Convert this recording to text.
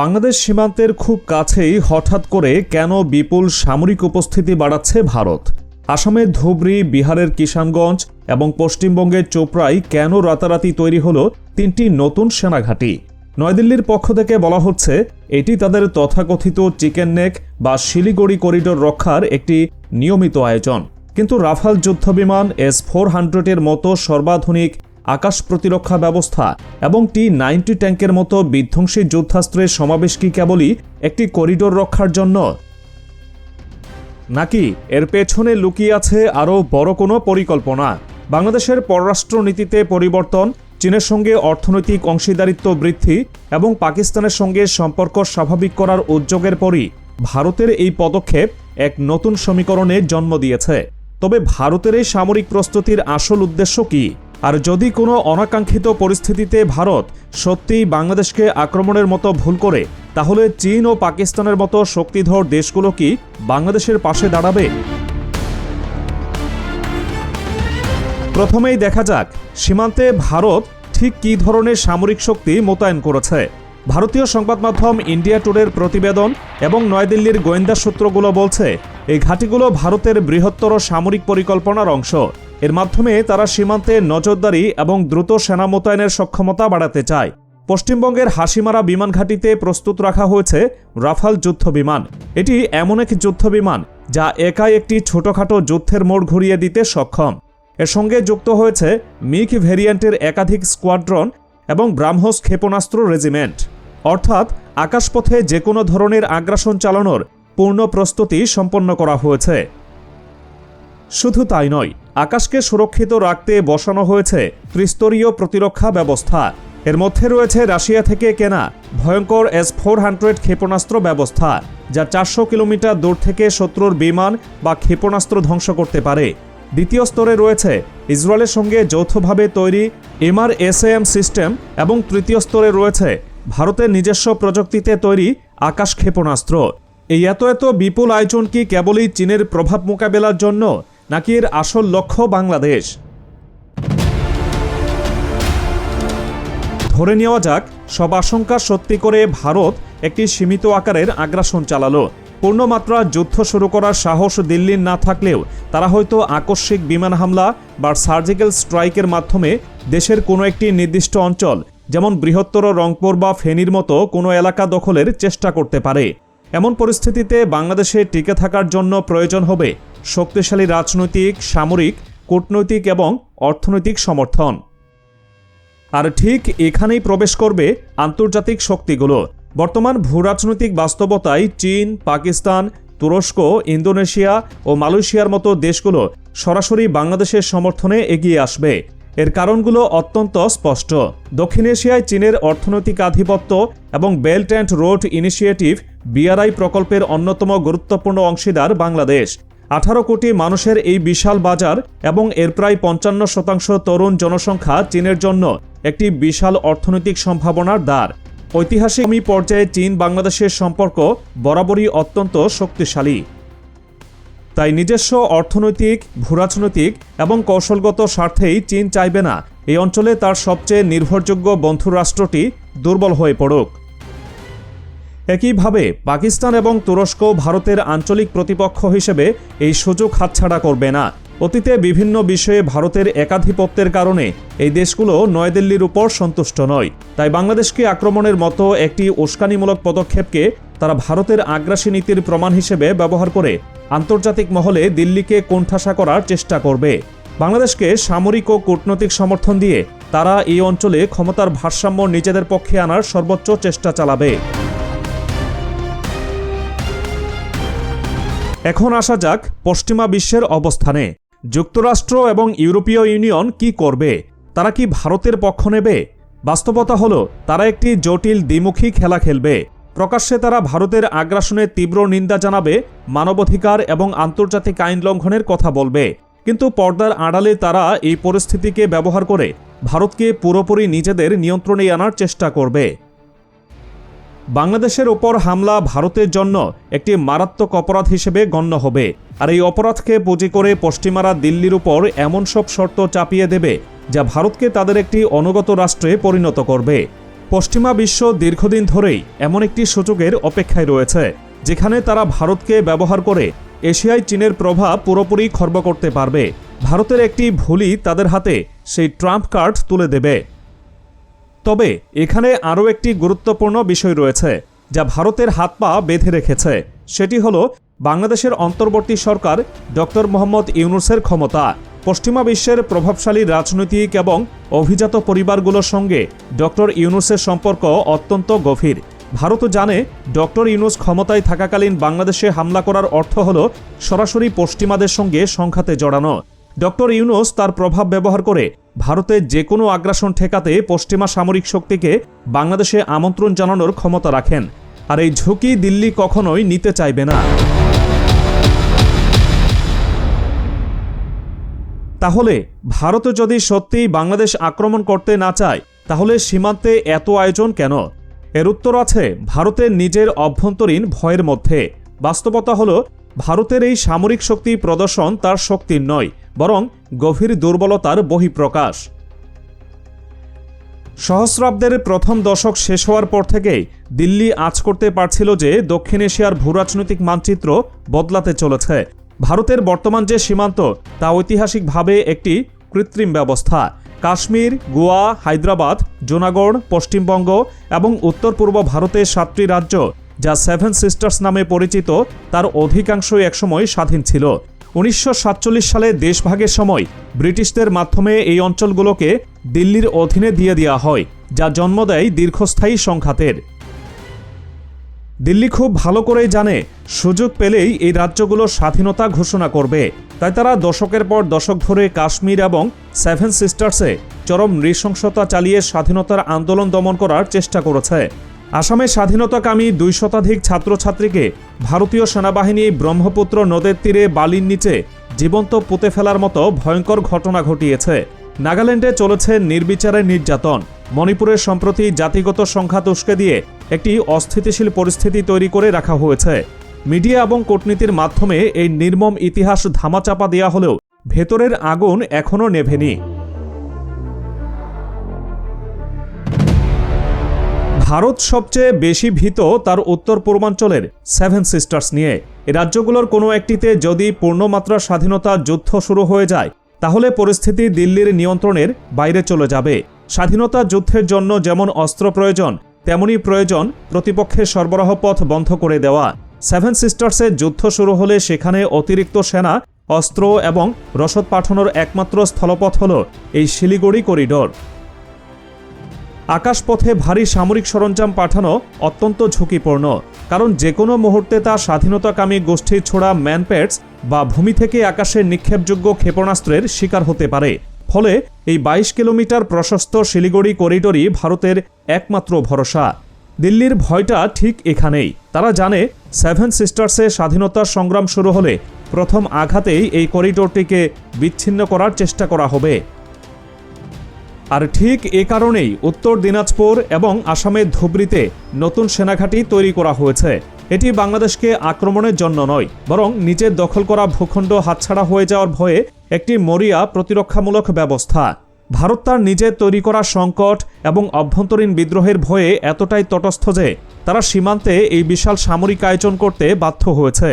বাংলাদেশ সীমান্তের খুব কাছেই হঠাৎ করে কেন বিপুল সামরিক উপস্থিতি বাড়াচ্ছে ভারত? আসামের ধুবড়ি, বিহারের কিষানগঞ্জ এবং পশ্চিমবঙ্গের চোপড়ায় কেন রাতারাতি তৈরি হল তিনটি নতুন সেনাঘাঁটি? নয়াদিল্লির পক্ষ থেকে বলা হচ্ছে, এটি তাদের তথাকথিত চিকেন নেক বা শিলিগুড়ি করিডোর রক্ষার একটি নিয়মিত আয়োজন। কিন্তু রাফাল যুদ্ধবিমান এস ফোর হান্ড্রেডের মতো সর্বাধুনিক আকাশ প্রতিরক্ষা ব্যবস্থা এবং টি নাইনটি ট্যাঙ্কের মতো বিধ্বংসী যুদ্ধাস্ত্রের সমাবেশ কি কেবলই একটি করিডোর রক্ষার জন্য? নাকি এর পেছনে লুকিয়ে আছে আরও বড় কোনো পরিকল্পনা? বাংলাদেশের পররাষ্ট্র নীতিতে পরিবর্তন, চীনের সঙ্গে অর্থনৈতিক অংশীদারিত্ব বৃদ্ধি এবং পাকিস্তানের সঙ্গে সম্পর্ক স্বাভাবিক করার উদ্যোগের পরই ভারতের এই পদক্ষেপ এক নতুন সমীকরণে জন্ম দিয়েছে। তবে ভারতের এই সামরিক প্রস্তুতির আসল উদ্দেশ্য কি? আর যদি কোনো অনাকাঙ্ক্ষিত পরিস্থিতিতে ভারত সত্যিই বাংলাদেশকে আক্রমণের মতো ভুল করে, তাহলে চীন ও পাকিস্তানের মতো শক্তিধর দেশগুলো কি বাংলাদেশের পাশে দাঁড়াবে? প্রথমেই দেখা যাক, সীমান্তে ভারত ঠিক কী ধরনের সামরিক শক্তি মোতায়েন করেছে। ভারতীয় সংবাদ মাধ্যম ইন্ডিয়া টুডের প্রতিবেদন এবং নয়াদিল্লির গোয়েন্দা সূত্রগুলো বলছে, এই ঘাঁটিগুলো ভারতের বৃহত্তর সামরিক পরিকল্পনার অংশ। এর মাধ্যমে তারা সীমান্তে নজরদারি এবং দ্রুত সেনা মোতায়েনের সক্ষমতা বাড়াতে চায়। পশ্চিমবঙ্গের হাসিমারা বিমান ঘাঁটিতে প্রস্তুত রাখা হয়েছে রাফাল যুদ্ধ বিমান। এটি এমন এক যুদ্ধ বিমান যা একাই একটি ছোটখাটো যুদ্ধের মোড় ঘুরিয়ে দিতে সক্ষম। এর সঙ্গে যুক্ত হয়েছে মিক ভেরিয়েন্টের একাধিক স্কোয়াড্রন এবং ব্রাহ্মস ক্ষেপণাস্ত্র রেজিমেন্ট। অর্থাৎ আকাশপথে যে কোনো ধরনের আগ্রাসন চালানোর পূর্ণ প্রস্তুতি সম্পন্ন করা হয়েছে। শুধু তাই নয় আকাশকে সুরক্ষিত রাখতে বসানো হয়েছে ত্রিস্তরীয় প্রতিরক্ষা ব্যবস্থা। এর মধ্যে রয়েছে রাশিয়া থেকে কেনা ভয়ঙ্কর এস ফোর হান্ড্রেড ক্ষেপণাস্ত্র ব্যবস্থা, যা চারশো কিলোমিটার দূর থেকে শত্রুর বিমান বা ক্ষেপণাস্ত্র ধ্বংস করতে পারে। দ্বিতীয় স্তরে রয়েছে ইসরায়েলের সঙ্গে যৌথভাবে তৈরি এমআর এসএএম সিস্টেম এবং তৃতীয় স্তরে রয়েছে ভারতের নিজস্ব প্রযুক্তিতে তৈরি আকাশ ক্ষেপণাস্ত্র। এই এত এত বিপুল আয়োজন কি কেবলই চীনের প্রভাব মোকাবেলার জন্য নাকি এর আসল লক্ষ্য বাংলাদেশ। ধরে নেওয়া যাক, সব আশঙ্কা সত্যি করে ভারত একটি সীমিত আকারের আগ্রাসন চালালো। পূর্ণমাত্রা যুদ্ধ শুরু করার সাহস দিল্লির না থাকলেও তারা হয়তো আকস্মিক বিমান হামলা বা সার্জিক্যাল স্ট্রাইকের মাধ্যমে দেশের কোনো একটি নির্দিষ্ট অঞ্চল, যেমন বৃহত্তর রংপুর বা ফেনীর মতো কোনো এলাকা দখলের চেষ্টা করতে পারে। এমন পরিস্থিতিতে বাংলাদেশে টিকে থাকার জন্য প্রয়োজন হবে শক্তিশালী রাজনৈতিক, সামরিক, কূটনৈতিক এবং অর্থনৈতিক সমর্থন। আর ঠিক এখানেই প্রবেশ করবে আন্তর্জাতিক শক্তিগুলো। বর্তমান ভূরাজনৈতিক বাস্তবতায় চীন, পাকিস্তান, তুরস্ক, ইন্দোনেশিয়া ও মালয়েশিয়ার মতো দেশগুলো সরাসরি বাংলাদেশের সমর্থনে এগিয়ে আসবে। এর কারণগুলো অত্যন্ত স্পষ্ট। দক্ষিণ এশিয়ায় চীনের অর্থনৈতিক আধিপত্য এবং belt and road initiative BRI প্রকল্পের অন্যতম গুরুত্বপূর্ণ অংশীদার বাংলাদেশ। আঠারো কোটি মানুষের এই বিশাল বাজার এবং এর প্রায় পঞ্চান্ন শতাংশ তরুণ জনসংখ্যা চীনের জন্য একটি বিশাল অর্থনৈতিক সম্ভাবনার দ্বার। ঐতিহাসিক পর্যায়ে চীন বাংলাদেশের সম্পর্ক বরাবরই অত্যন্ত শক্তিশালী। তাই নিজস্ব অর্থনৈতিক, ভূরাজনৈতিক এবং কৌশলগত স্বার্থেই চীন চাইবে না। এই অঞ্চলে তার সবচেয়ে নির্ভরযোগ্য বন্ধু রাষ্ট্রটি দুর্বল হয়ে পড়ুক। একইভাবে পাকিস্তান এবং তুরস্ক ভারতের আঞ্চলিক প্রতিপক্ষ হিসেবে এই সুযোগ হাতছাড়া করবে না। অতীতে বিভিন্ন বিষয়ে ভারতের একাধিপত্যের কারণে এই দেশগুলো নয়াদিল্লির উপর সন্তুষ্ট নয়। তাই বাংলাদেশকে আক্রমণের মতো একটি উস্কানিমূলক পদক্ষেপকে তারা ভারতের আগ্রাসী নীতির প্রমাণ হিসেবে ব্যবহার করে আন্তর্জাতিক মহলে দিল্লিকে কোণঠাসা করার চেষ্টা করবে। বাংলাদেশকে সামরিক ও কূটনৈতিক সমর্থন দিয়ে তারা এই অঞ্চলে ক্ষমতার ভারসাম্য নিজেদের পক্ষে আনার সর্বোচ্চ চেষ্টা চালাবে। এখন আসা যাক পশ্চিমা বিশ্বের অবস্থানে। যুক্তরাষ্ট্র এবং ইউরোপীয় ইউনিয়ন কি করবে? তারা কি ভারতের পক্ষ নেবে? বাস্তবতা হলো, তারা একটি জটিল দ্বিমুখী খেলা খেলবে। প্রকাশ্যে তারা ভারতের আগ্রাসনের তীব্র নিন্দা জানাবে, মানবাধিকার এবং আন্তর্জাতিক আইন লঙ্ঘনের কথা বলবে। কিন্তু পর্দার আড়ালে তারা এই পরিস্থিতিকে ব্যবহার করে ভারতকে পুরোপুরি নিজেদের নিয়ন্ত্রণে আনার চেষ্টা করবে। বাংলাদেশের ওপর হামলা ভারতের জন্য একটি মারাত্মক অপরাধ হিসেবে গণ্য হবে। আর এই অপরাধকে পুঁজি করে পশ্চিমারা দিল্লির উপর এমন সব শর্ত চাপিয়ে দেবে, যা ভারতকে তাদের একটি অনুগত রাষ্ট্রে পরিণত করবে। পশ্চিমা বিশ্ব দীর্ঘদিন ধরেই এমন একটি সুযোগের অপেক্ষায় রয়েছে, যেখানে তারা ভারতকে ব্যবহার করে এশিয়ায় চীনের প্রভাব পুরোপুরি খর্ব করতে পারবে। ভারতের একটি ভুলই তাদের হাতে সেই ট্রাম্প কার্ড তুলে দেবে। তবে এখানে আরও একটি গুরুত্বপূর্ণ বিষয় রয়েছে, যা ভারতের হাত পা বেঁধে রেখেছে। সেটি হল, বাংলাদেশের অন্তর্বর্তী সরকার ডক্টর মোহাম্মদ ইউনুসের ক্ষমতা। পশ্চিমা বিশ্বের প্রভাবশালী রাজনৈতিক এবং অভিজাত পরিবারগুলোর সঙ্গে ডক্টর ইউনুসের সম্পর্ক অত্যন্ত গভীর। ভারতও জানে ডক্টর ইউনুস ক্ষমতায় থাকাকালীন বাংলাদেশে হামলা করার অর্থ হল সরাসরি পশ্চিমাদের সঙ্গে সংঘাতে জড়ানো। ডক্টর ইউনুস তার প্রভাব ব্যবহার করে ভারতের যে কোনো আগ্রাসন ঠেকাতে পশ্চিমা সামরিক শক্তিকে বাংলাদেশে আমন্ত্রণ জানানোর ক্ষমতা রাখেন। আর এই ঝুঁকি দিল্লি কখনোই নিতে চাইবে না। তাহলে ভারত যদি সত্যিই বাংলাদেশ আক্রমণ করতে না চায়, তাহলে সীমান্তে এত আয়োজন কেন? এর উত্তর আছে ভারতের নিজের অভ্যন্তরীণ ভয়ের মধ্যে। বাস্তবতা হল, ভারতের এই সামরিক শক্তি প্রদর্শন তার শক্তির নয়, বরং গভীর দুর্বলতার বহিঃপ্রকাশ। সহস্রাব্দের প্রথম দশক শেষ হওয়ার পর থেকেই দিল্লি আজ করতে পারছিল যে দক্ষিণ এশিয়ার ভূরাজনৈতিক মানচিত্র বদলাতে চলেছে। ভারতের বর্তমান যে সীমান্ত, তা ঐতিহাসিকভাবে একটি কৃত্রিম ব্যবস্থা। কাশ্মীর, গোয়া, হায়দ্রাবাদ, জুনাগড়, পশ্চিমবঙ্গ এবং উত্তর পূর্ব ভারতের সাতটি রাজ্য, যা সেভেন সিস্টার্স নামে পরিচিত, তার অধিকাংশই একসময় স্বাধীন ছিল। উনিশশো সাতচল্লিশ সালে দেশভাগের সময় ব্রিটিশদের মাধ্যমে এই অঞ্চলগুলোকে দিল্লির অধীনে দিয়ে দেওয়া হয়, যা জন্ম দেয় দীর্ঘস্থায়ী সংঘাতের। দিল্লি খুব ভালো করেই জানে, সুযোগ পেলেই এই রাজ্যগুলো স্বাধীনতা ঘোষণা করবে। তাই তারা দশকের পর দশক ধরে কাশ্মীর এবং সেভেন সিস্টার্সে চরম নৃশংসতা চালিয়ে স্বাধীনতার আন্দোলন দমন করার চেষ্টা করেছে। আসামের স্বাধীনতাকামী দুই শতাধিক ছাত্রছাত্রীকে ভারতীয় সেনাবাহিনী ব্রহ্মপুত্র নদের তীরে বালির নিচে জীবন্ত পুঁতে ফেলার মতো ভয়ঙ্কর ঘটনা ঘটিয়েছে। নাগাল্যান্ডে চলেছে নির্বিচারে নির্যাতন। মণিপুরের সম্প্রতি জাতিগত সংঘাত উস্কে দিয়ে একটি অস্থিতিশীল পরিস্থিতি তৈরি করে রাখা হয়েছে। মিডিয়া এবং কূটনীতির মাধ্যমে এই নির্মম ইতিহাস ধামাচাপা দেওয়া হলেও ভেতরের আগুন এখনও নেভেনি। ভারত সবচেয়ে বেশি ভীত তার উত্তর পূর্বাঞ্চলের সেভেন সিস্টার্স নিয়ে। রাজ্যগুলোর কোনো একটিতে যদি পূর্ণমাত্রা স্বাধীনতা যুদ্ধ শুরু হয়ে যায় তাহলে পরিস্থিতি দিল্লির নিয়ন্ত্রণের বাইরে চলে যাবে। স্বাধীনতা যুদ্ধের জন্য যেমন অস্ত্র প্রয়োজন, তেমনই প্রয়োজন প্রতিপক্ষের সরবরাহ পথ বন্ধ করে দেওয়া। সেভেন সিস্টার্সের যুদ্ধ শুরু হলে সেখানে অতিরিক্ত সেনা, অস্ত্র এবং রসদ পাঠানোর একমাত্র স্থলপথ হল এই শিলিগুড়ি করিডোর। আকাশপথে ভারী সামরিক সরঞ্জাম পাঠানো অত্যন্ত ঝুঁকিপূর্ণ, কারণ যে কোনো মুহূর্তে তা স্বাধীনতাকামী গোষ্ঠীর ছোড়া ম্যানপ্যাডস বা ভূমি থেকে আকাশে নিক্ষেপযোগ্য ক্ষেপণাস্ত্রের শিকার হতে পারে। ফলে এই বাইশ কিলোমিটার প্রশস্ত শিলিগুড়ি করিডোরই ভারতের একমাত্র ভরসা। দিল্লির ভয়টা ঠিক এখানেই। তারা জানে, সেভেন সিস্টার্সে স্বাধীনতার সংগ্রাম শুরু হলে প্রথম আঘাতেই এই করিডোরটিকে বিচ্ছিন্ন করার চেষ্টা করা হবে। আর ঠিক এ কারণেই উত্তর দিনাজপুর এবং আসামের ধুবড়িতে নতুন সেনাঘাঁটি তৈরি করা হয়েছে। এটি বাংলাদেশকে আক্রমণের জন্য নয়, বরং নিজের দখল করা ভূখণ্ড হাতছাড়া হয়ে যাওয়ার ভয়ে একটি মরিয়া প্রতিরক্ষামূলক ব্যবস্থা। ভারত তার নিজের তৈরি করা সংকট এবং অভ্যন্তরীণ বিদ্রোহের ভয়ে এতটাই তটস্থ যে তারা সীমান্তে এই বিশাল সামরিক আয়োজন করতে বাধ্য হয়েছে।